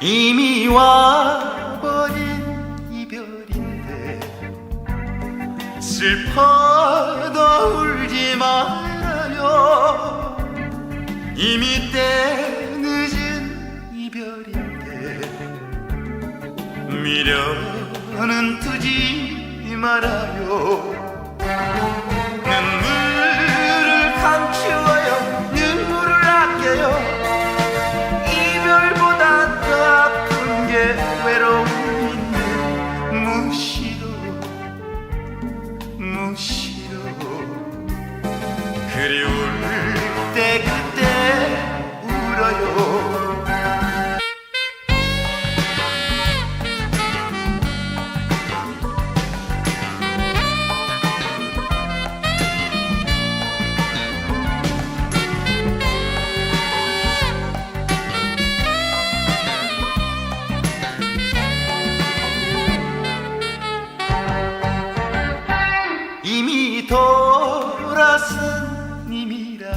이미 와버린 이별인데 슬퍼도 울지 말아요. 이미 때 늦은 이별인데 미련은 두지 말아요 무시로 그리울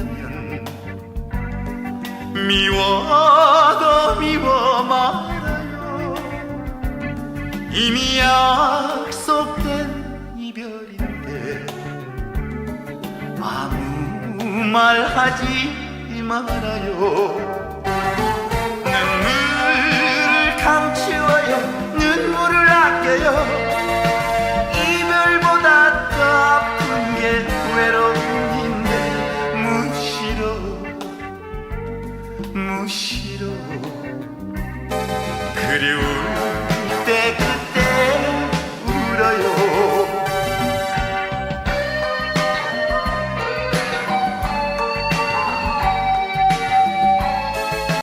님이라면 미워도 미워 말아요. 이미 약속된 이별인데 아무 말 하지 말아요. 눈물을 감추어요. 눈물을 아껴요 грюй